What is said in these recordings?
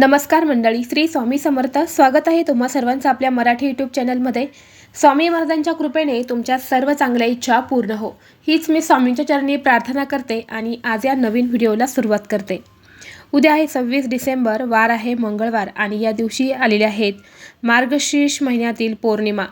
नमस्कार मंडळी श्री स्वामी समर्थ. स्वागत आहे तुम्हा सर्वांचं आपल्या मराठी यूट्यूब चॅनलमध्ये. स्वामी महाराजांच्या कृपेने तुमच्या सर्व चांगल्या इच्छा पूर्ण हो. हीच मी स्वामींच्या चरणी प्रार्थना करते आणि आज या नवीन व्हिडिओला सुरुवात करते. उद्या आहे सव्वीस डिसेंबर वार आहे मंगळवार आणि या दिवशी आलेले आहेत मार्गशीर्ष महिन्यातील पौर्णिमा.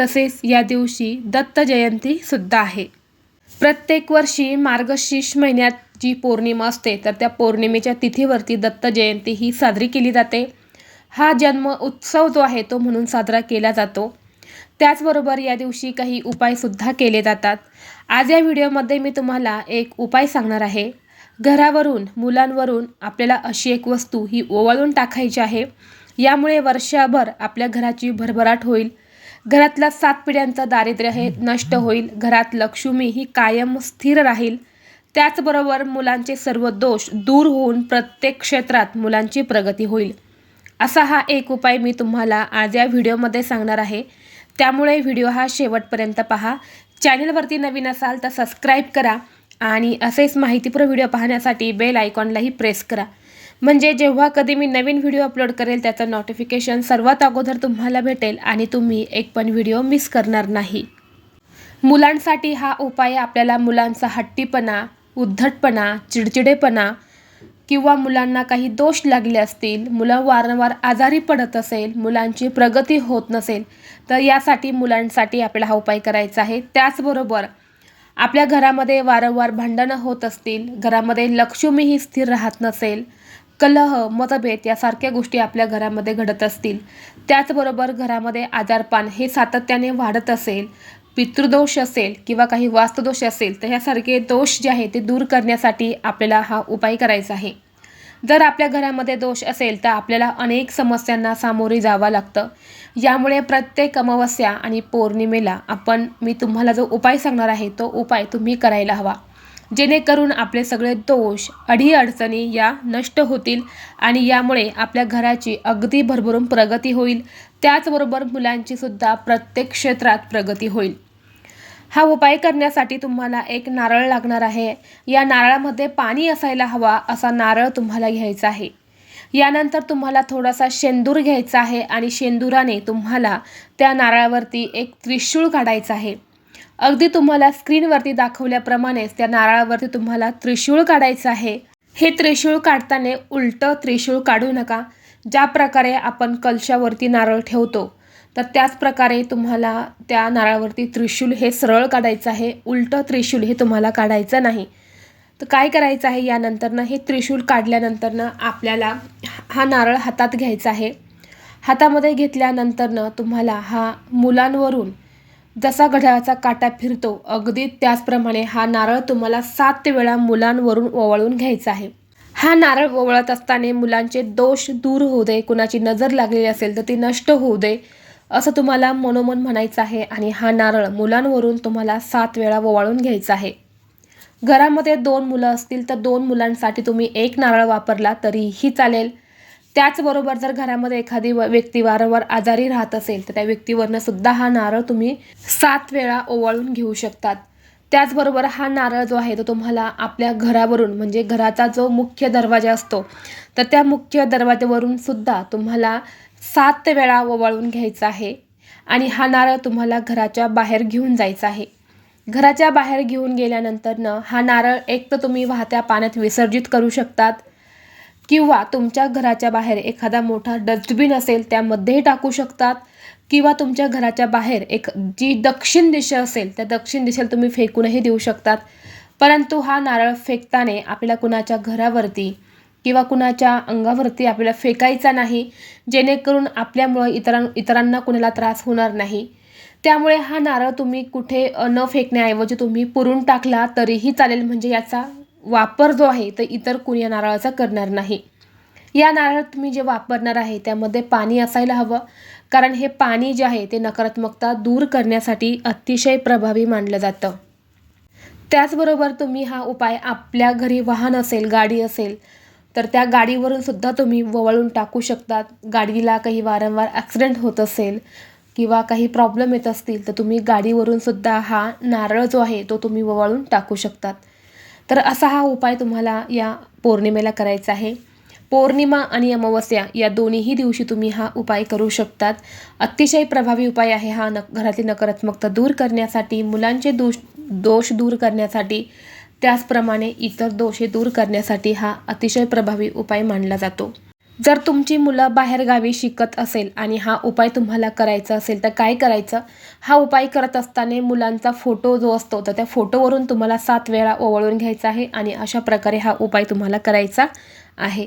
तसेच या दिवशी दत्त जयंतीसुद्धा आहे. प्रत्येक वर्षी मार्गशीर्ष महिन्यात जी पौर्णिमा असते तर त्या पौर्णिमेच्या तिथीवरती दत्त जयंती ही साजरी केली जाते. हा जन्म उत्सव जो आहे तो म्हणून साजरा केला जातो. त्याचबरोबर या दिवशी काही उपायसुद्धा केले जातात. आज या व्हिडिओमध्ये मी तुम्हाला एक उपाय सांगणार आहे. घरावरून मुलांवरून आपल्याला अशी एक वस्तू ही ओवाळून टाकायची आहे. यामुळे वर्षभर आपल्या घराची भरभराट होईल. घरातल्या सात पिढ्यांचं दारिद्र्य हे नष्ट होईल. घरात लक्ष्मी ही कायम स्थिर राहील. त्याचबरोबर मुलांचे सर्व दोष दूर होऊन प्रत्येक क्षेत्रात मुलांची प्रगती होईल. असा हा एक उपाय मी तुम्हाला आज या व्हिडिओमध्ये सांगणार आहे. त्यामुळे व्हिडिओ हा शेवटपर्यंत पहा. चॅनलवरती नवीन असाल तर सबस्क्राईब करा आणि असेच माहितीपूर्ण व्हिडिओ पाहण्यासाठी बेल आयकॉनलाही प्रेस करा. म्हणजे जेव्हा कधी मी नवीन व्हिडिओ अपलोड करेल त्याचं नोटिफिकेशन सर्वात अगोदर तुम्हाला भेटेल आणि तुम्ही एक पण व्हिडिओ मिस करणार नाही. मुलांसाठी हा उपाय आपल्याला मुलांचा हट्टीपणा उद्धटपणा चिडचिडेपणा किंवा मुलांना काही दोष लागले असतील मुलं वारंवार आजारी पडत असेल मुलांची प्रगती होत नसेल तर यासाठी मुलांसाठी आपल्याला हा उपाय करायचा आहे. त्याचबरोबर आपल्या घरामध्ये वारंवार भांडणं होत असतील घरामध्ये लक्ष्मीही स्थिर राहत नसेल कलह मतभेद यासारख्या गोष्टी आपल्या घरामध्ये घडत असतील. त्याचबरोबर घरामध्ये आजारपान हे सातत्याने वाढत असेल पितृदोष असेल किंवा काही वास्तुदोष असेल तर ह्यासारखे दोष जे आहे ते दूर करण्यासाठी आपल्याला हा उपाय करायचा आहे. जर आपल्या घरामध्ये दोष असेल तर आपल्याला अनेक समस्यांना सामोरे जावं लागतं. यामुळे प्रत्येक अमावस्या आणि पौर्णिमेला आपण मी तुम्हाला जो उपाय सांगणार आहे तो उपाय तुम्ही करायला हवा. जेणेकरून आपले सगळे दोष अडीअडचणी या नष्ट होतील आणि यामुळे आपल्या घराची अगदी भरभरून प्रगती होईल. त्याचबरोबर मुलांची सुद्धा प्रत्येक क्षेत्रात प्रगती होईल. हा उपाय करण्यासाठी तुम्हाला एक नारळ लागणार आहे. या नारळामध्ये पाणी असायला हवा असा नारळ तुम्हाला घ्यायचा आहे. यानंतर तुम्हाला थोडासा शेंदूर घ्यायचा आहे आणि शेंदुराने तुम्हाला त्या नारळावरती एक त्रिशूळ काढायचा आहे. अगदी तुम्हाला स्क्रीनवरती दाखवल्याप्रमाणेच त्या नारळावरती तुम्हाला त्रिशूळ काढायचं आहे. हे त्रिशूळ काढताना उलटं त्रिशूळ काढू नका. ज्या प्रकारे आपण कलशावरती नारळ ठेवतो तर त्याच प्रकारे तुम्हाला त्या नारळावरती त्रिशूल हे सरळ काढायचं आहे. उलटं त्रिशूल हे तुम्हाला काढायचं नाही. तर काय करायचं आहे? यानंतरनं हे त्रिशूल काढल्यानंतरनं आपल्याला हा नारळ हातात घ्यायचा आहे. हातामध्ये घेतल्यानंतरनं तुम्हाला हा मुलांवरून जसा घड्याळाचा काटा फिरतो अगदी त्याचप्रमाणे हा नारळ तुम्हाला सात वेळा मुलांवरून ओवाळून घ्यायचा आहे. हा नारळ ओवळत असताना मुलांचे दोष दूर होऊ दे कुणाची नजर लागलेली असेल तर ती नष्ट होऊ दे असं तुम्हाला मनोमन म्हणायचं आहे आणि हा नारळ मुलांवरून तुम्हाला सात वेळा ओवाळून घ्यायचा आहे. घरामध्ये दोन मुलं असतील तर दोन मुलांसाठी तुम्ही एक नारळ वापरला तरीही चालेल. त्याचबरोबर जर घरामध्ये एखादी व्यक्ती वारंवार आजारी राहत असेल तर त्या व्यक्तीवरनं सुद्धा हा नारळ तुम्ही सात वेळा ओवाळून घेऊ शकतात. त्याचबरोबर हा नारळ जो आहे तो तुम्हाला आपल्या घरावरून म्हणजे घराचा जो मुख्य दरवाजा असतो तर त्या मुख्य दरवाज्यावरून सुद्धा तुम्हाला सात वेळा ओवाळून घ्यायचा आहे आणि हा नारळ तुम्हाला घराच्या बाहेर घेऊन जायचा आहे. घराच्या बाहेर घेऊन गेल्यानंतरनं हा नारळ एक तर तुम्ही वाहत्या पाण्यात विसर्जित करू शकतात किंवा तुमच्या घराच्या बाहेर एखादा मोठा डस्टबिन असेल त्यामध्येही टाकू शकतात. किंवा तुमच्या घराच्या बाहेर एक जी दक्षिण दिशा असेल त्या दक्षिण दिशेला तुम्ही फेकूनही देऊ शकतात. परंतु हा नारळ फेकताना आपल्याला कुणाच्या घरावरती किंवा कुणाच्या अंगावरती आपल्याला फेकायचा नाही. जेणेकरून आपल्यामुळं इतरां इतरांना कुणाला त्रास होणार नाही. त्यामुळे हा नारळ तुम्ही कुठे न फेकण्याऐवजी तुम्ही पुरून टाकला तरीही चालेल. म्हणजे याचा वापर जो आहे तर इतर कुणी या नारळाचा करणार नाही. या नारळ तुम्ही जे वापरणार आहे त्यामध्ये पाणी असायला हवं. कारण हे पाणी जे आहे ते नकारात्मकता दूर करण्यासाठी अतिशय प्रभावी मानलं जातं. त्याचबरोबर तुम्ही हा उपाय आपल्या घरी वाहन असेल गाडी असेल तर त्या गाडीवरून सुद्धा तुम्ही वळून टाकू शकतात. गाडीला काही वारंवार ॲक्सिडेंट होत असेल किंवा काही प्रॉब्लेम येत असतील तर तुम्ही गाडीवरून सुद्धा हा नारळ जो आहे तो तुम्ही ववाळून टाकू शकतात. तर असा हा उपाय तुम्हाला या पौर्णिमेला करायचा आहे. पौर्णिमा आणि अमावस्या या दोन्हीही दिवशी तुम्ही हा उपाय करू शकतात. अतिशय प्रभावी उपाय आहे हा न घरातली नकारात्मकता दूर करण्यासाठी मुलांचे दोष दोष दूर करण्यासाठी त्याचप्रमाणे इतर दोषे दूर करण्यासाठी हा अतिशय प्रभावी उपाय मानला जातो. जर तुमची मुलं बाहेरगावी शिकत असेल आणि हा उपाय तुम्हाला करायचा असेल तर काय करायचं? हा उपाय करत असताना मुलांचा फोटो जो असतो तर त्या फोटोवरून तुम्हाला सात वेळा ओवळून घ्यायचा आहे आणि अशा प्रकारे हा उपाय तुम्हाला करायचा आहे.